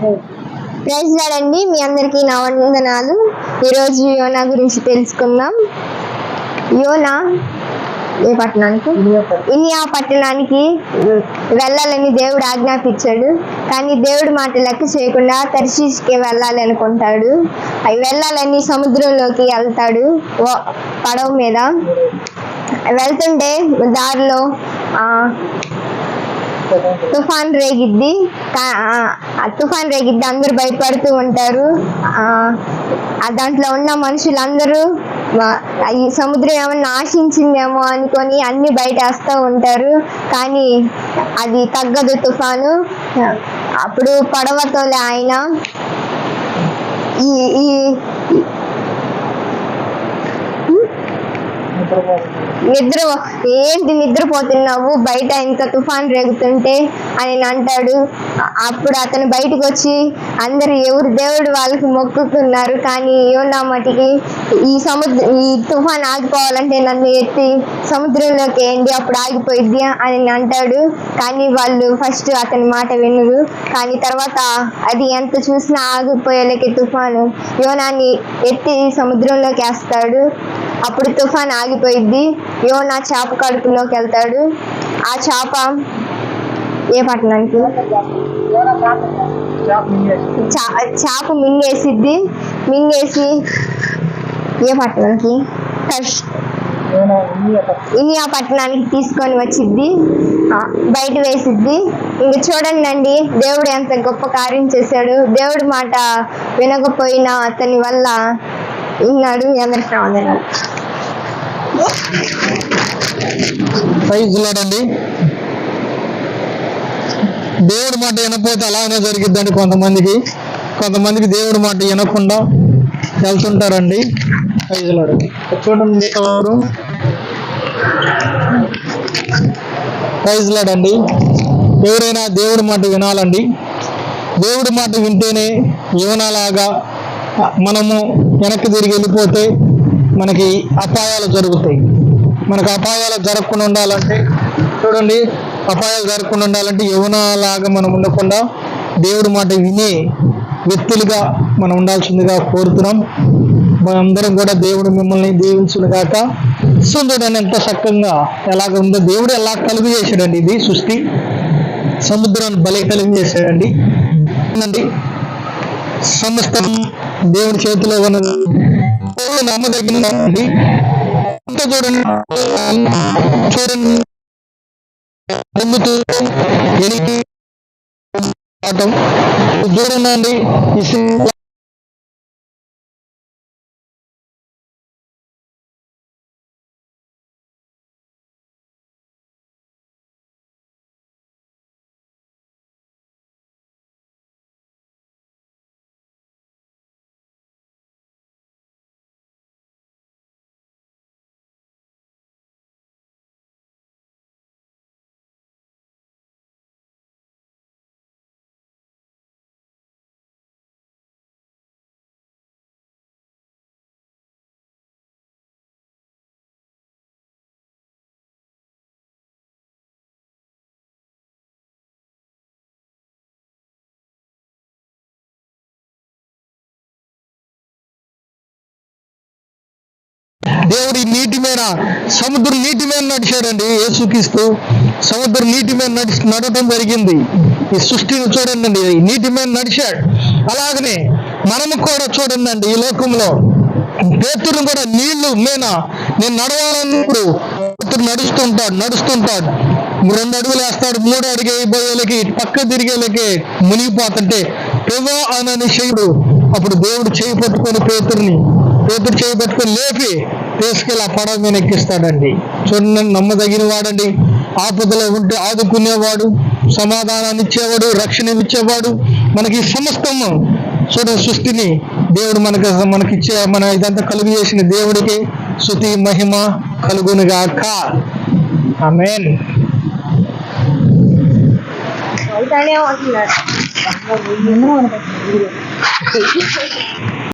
Praise అండి మీ అందరికీ నా వందనాలు. ఈరోజు యోనా గురించి తెలుసుకుందాం. యోనా ఏ పట్టణానికి? ఇనియా పట్టణానికి వెళ్ళాలని దేవుడు ఆజ్ఞాపించాడు. కానీ దేవుడు మాట లెక్క చేయకుండా తర్శీస్కి వెళ్ళాలి అనుకుంటాడు. అవి వెళ్ళాలని సముద్రంలోకి వెళ్తాడు పడవ మీద. వెళ్తుంటే దారిలో తుఫాన్ రేగిద్ది. తుఫాన్ రేగిద్ది. అందరూ భయపడుతూ ఉంటారు. ఆ, దాంట్లో ఉన్న మనుషులందరూ ఈ సముద్రం ఏమన్నా ఆశించిందేమో అనుకొని అన్ని బయట వేస్తూ ఉంటారు. కానీ అది తగ్గదు తుఫాను. అప్పుడు పడవతోలే ఆయన. ఈ ఈ నిద్ర ఏంటి నిద్రపోతున్నావు? బయట ఇంత తుఫాన్ రేగుతుంటే అని అంటాడు. అప్పుడు అతను బయటకు వచ్చి అందరు ఎవరు దేవుడు వాళ్ళకి మొక్కుకున్నారు కానీ యోనా మటికి ఈ సముద్ర ఈ తుఫాన్ ఆగిపోవాలంటే నన్ను ఎత్తి సముద్రంలోకి వేయండి అప్పుడు ఆగిపోయిద్ది అని అంటాడు. కానీ వాళ్ళు ఫస్ట్ అతని మాట వినరు. కానీ తర్వాత అది ఎంత చూసినా ఆగిపోయేలకి తుఫాను. యోనాన్ని ఎత్తి సముద్రంలోకి వేస్తాడు. అప్పుడు తుఫాన్ ఆగిపోయిద్ది. యోనా చేప కడుపులోకి వెళ్తాడు. ఆ చేప ఏ పట్టణానికి? చేప మింగేసిద్ది. మింగేసి ఏ పట్టణానికి? టర్ష్ ఆ పట్టణానికి తీసుకొని వచ్చిద్ది. బయట వేసిద్ది. ఇంక చూడండి అండి దేవుడు ఎంత గొప్ప కార్యం చేశాడు. దేవుడి మాట వినకపోయినా అతని వల్ల విన్నాడు అందరికి వందనాలు ప్రైజ్ దేవుడి మాట వినకపోతే అలానే జరిగిద్దండి కొంతమందికి కొంతమందికి దేవుడి మాట వినకుండా వెళ్తుంటారండి ప్రైజ్ చూడండి ఎవరు ప్రైజ్ ఎవరైనా దేవుడి మాట వినాలండి దేవుడి మాట వింటేనే యువనలాగా మనము వెనక్కి తిరిగి వెళ్ళిపోతే మనకి అపాయాలు జరుగుతాయి. మనకు అపాయాలు జరగకుండా ఉండాలంటే చూడండి అపాయాలు జరగకుండా ఉండాలంటే యవనలాగా మనం ఉండకుండా దేవుడి మాట వినే వ్యక్తులుగా మనం ఉండాల్సిందిగా కోరుతున్నాం. మనందరం కూడా దేవుడు మిమ్మల్ని దీవించును గాక. చూడండి ఎంత చక్కగా ఎలాగ ఉందో దేవుడు ఎలా కలుగు చేశాడండి ఇది సృష్టి. సముద్రాన్ని బలి కలిగి చేశాడండి. సమస్తం దేవుడి చేతిలో ఉన్నది దేవుడు నమ్మదగినండి అంతా చూడండి చూడండి. పొందుతూ ఎనిమిది ఆటం చూడండి దేవుడి నీటి మీద సముద్రం నీటి మీద నడిచాడండి యేసుక్రీస్తు. సముద్రం నీటి మీద నడిచి నడవటం జరిగింది. ఈ సృష్టిని చూడండి నీటి మీద నడిచాడు. అలాగనే మనము కూడా చూడండి అండి ఈ లోకంలో. పేతురు కూడా నీళ్ళు మీద నేను నడవాలన్నప్పుడు పేతురు నడుస్తుంటాడు నడుస్తుంటాడు. రెండు అడుగులు వేస్తాడు మూడు అడుగు అయిపోయేలకి పక్క తిరిగేలకి మునిగిపోతుంటే ప్రభా అనని శివుడు అప్పుడు దేవుడు చేయి పట్టుకొని పేతుర్ని పేతుడు చేయి పట్టుకొని లేపి తీసుకెళ్ళి ఆ పడవ మీద ఎక్కిస్తాడండి. చూడండి నమ్మదగిన వాడండి ఆపదలో ఉంటే ఆదుకునేవాడు సమాధానాన్ని ఇచ్చేవాడు రక్షణ ఇచ్చేవాడు మనకి సమస్తము చూడండి సృష్టిని దేవుడు మనకి మనకిచ్చే మన ఇదంతా కలుగు చేసిన దేవుడికి శృతి మహిమ కలుగునుగాక. ఆమెన్. అవుతానే ఉంటున్నారు